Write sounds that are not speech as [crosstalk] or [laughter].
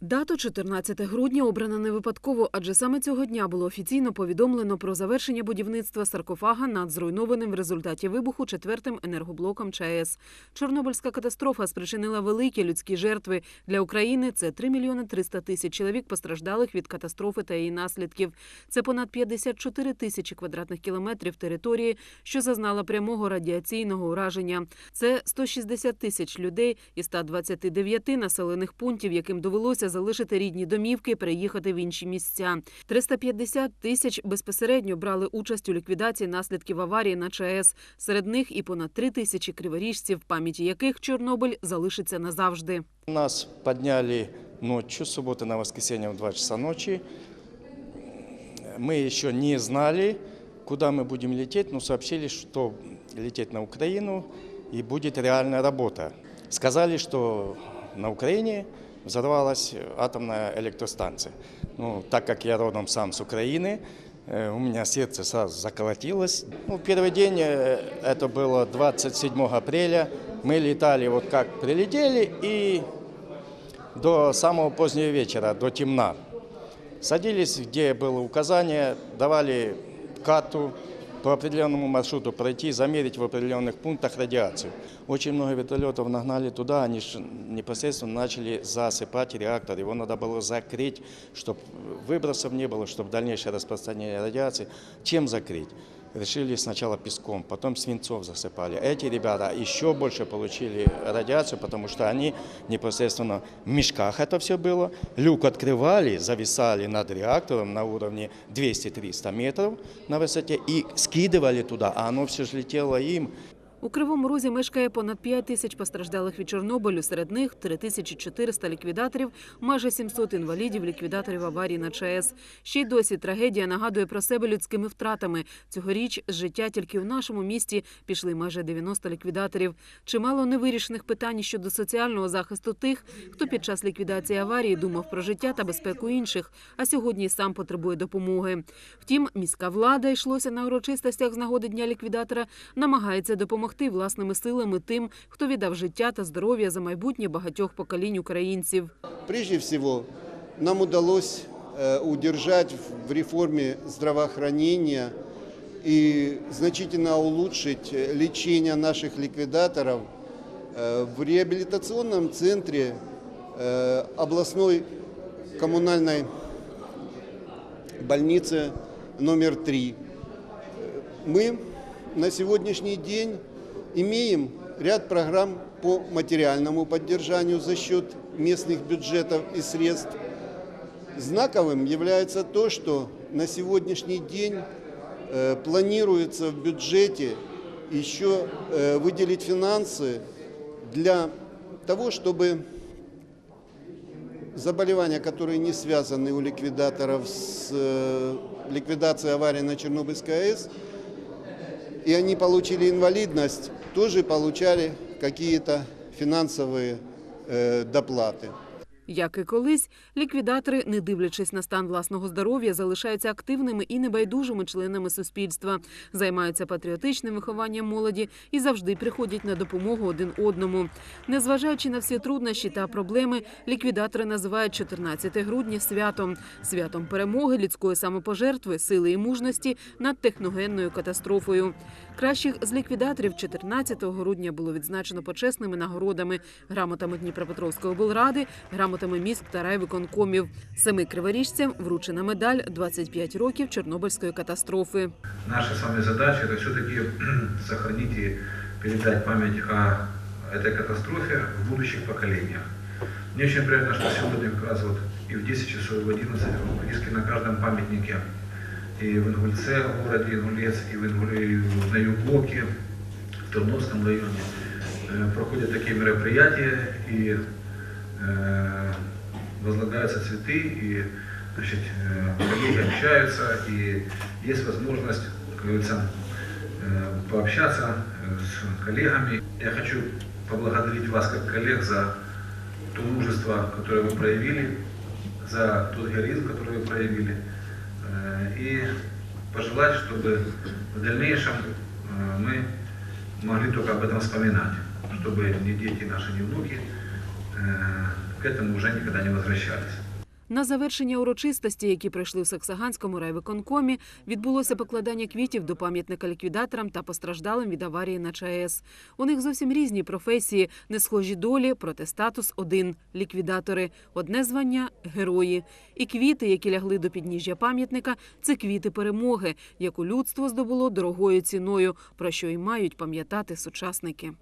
Дату 14 грудня обрана не випадково, адже саме цього дня було офіційно повідомлено про завершення будівництва саркофага над зруйнованим в результаті вибуху четвертим енергоблоком ЧАЕС. Чорнобильська катастрофа спричинила великі людські жертви для України. Це 3 мільйони 300 тисяч чоловік постраждалих від катастрофи та її наслідків. Це понад 54 тисячі квадратних кілометрів території, що зазнала прямого радіаційного ураження. Це 160 тисяч людей із 129 населених пунктів, яким довелося залишити рідні домівки і переїхати в інші місця. 350 тисяч безпосередньо брали участь у ліквідації наслідків аварії на ЧАЕС. Серед них і понад 3 тисячі криворіжців, пам'яті яких Чорнобиль залишиться назавжди. Нас подняли ночью, с субботы на воскресенье в 2 часа ночи. Мы еще не знали, куда мы будем лететь, но сообщили, что лететь на Украину и будет реальная работа. Сказали, что на Украине взорвалась атомная электростанция. Ну, так как я родом сам с Украины, э, у меня сердце сразу заколотилось. Ну, первый день, э, это было 27 апреля, мы летали вот как прилетели и до самого позднего вечера, до темна. Садились, где было указание, давали карту по определенному маршруту пройти, замерить в определенных пунктах радиацию. Очень много вертолетов нагнали туда, они ж непосредственно начали засыпать реактор. Его надо было закрыть, чтобы выбросов не было, чтобы дальнейшее распространение радиации. Чем закрыть? Решили сначала песком, потом свинцов засыпали. Эти ребята еще больше получили радиацию, потому что они непосредственно в мешках это все было. Люк открывали, зависали над реактором на уровне 200-300 метров на высоте и скидывали туда, а оно все же летело им. У Кривому Розі мешкає понад 5 тисяч постраждалих від Чорнобилю. Серед них 3400 ліквідаторів, майже 700 інвалідів, ліквідаторів аварії на ЧАЕС. Ще й досі трагедія нагадує про себе людськими втратами. Цьогоріч з життя тільки у нашому місті пішли майже 90 ліквідаторів. Чимало невирішених питань щодо соціального захисту тих, хто під час ліквідації аварії думав про життя та безпеку інших, а сьогодні сам потребує допомоги. Втім, міська влада йшлося на урочистостях з нагоди дня ліквідатора, намагається допомогти власними силами тим, хто віддав життя та здоров'я за майбутнє багатьох поколінь українців. Прежде всего, нам удалось э, удержать в реформе здравоохранения и значительно улучшить э, лечение наших ликвидаторов э, в реабилитационном центре э, областной коммунальной больницы номер 3. Мы на сегодняшний день имеем ряд программ по материальному поддержанию за счет местных бюджетов и средств. Знаковым является то, что на сегодняшний день э, планируется в бюджете еще э, выделить финансы для того, чтобы заболевания, которые не связаны у ликвидаторов с э, ликвидацией аварии на Чернобыльской АЭС, и они получили инвалидность, тоже получали какие-то финансовые э, доплаты. Як і колись, ліквідатори, не дивлячись на стан власного здоров'я, залишаються активними і небайдужими членами суспільства, займаються патріотичним вихованням молоді і завжди приходять на допомогу один одному. Незважаючи на всі труднощі та проблеми, ліквідатори називають 14 грудня святом, святом перемоги, людської самопожертви, сили і мужності над техногенною катастрофою. Кращих з ліквідаторів 14 грудня було відзначено почесними нагородами, грамотами Дніпропетровської облради, грамотами міськ та райвиконкомів. Семи криворіжцям вручена медаль 25 років Чорнобильської катастрофи. Наша с вами задача это все-таки [clears throat] сохранить и передать память о этой катастрофе в будущих поколениях. Мне очень приятно, что сегодня как раз вот в 10 часов, и в 11 практически на каждом памятнике и в Ингульце, в городе Ингулец, и в, Ингуле, на Юглоке, в Терновском районе проходят такие мероприятия и возлагаются цветы, и значит, коллеги общаются, и есть возможность, как говорится, пообщаться с коллегами. Я хочу поблагодарить вас как коллег за то мужество, которое вы проявили, за тот героизм, который вы проявили, и пожелать, чтобы в дальнейшем э, мы могли только об этом вспоминать, чтобы ни дети наши, ни внуки э, к этому уже никогда не возвращались. На завершення урочистості, які пройшли в Саксаганському райвиконкомі, відбулося покладання квітів до пам'ятника ліквідаторам та постраждалим від аварії на ЧАЕС. У них зовсім різні професії, не схожі долі, проте статус один ліквідатори, одне звання герої. І квіти, які лягли до підніжжя пам'ятника, це квіти перемоги, яку людство здобуло дорогою ціною, про що й мають пам'ятати сучасники.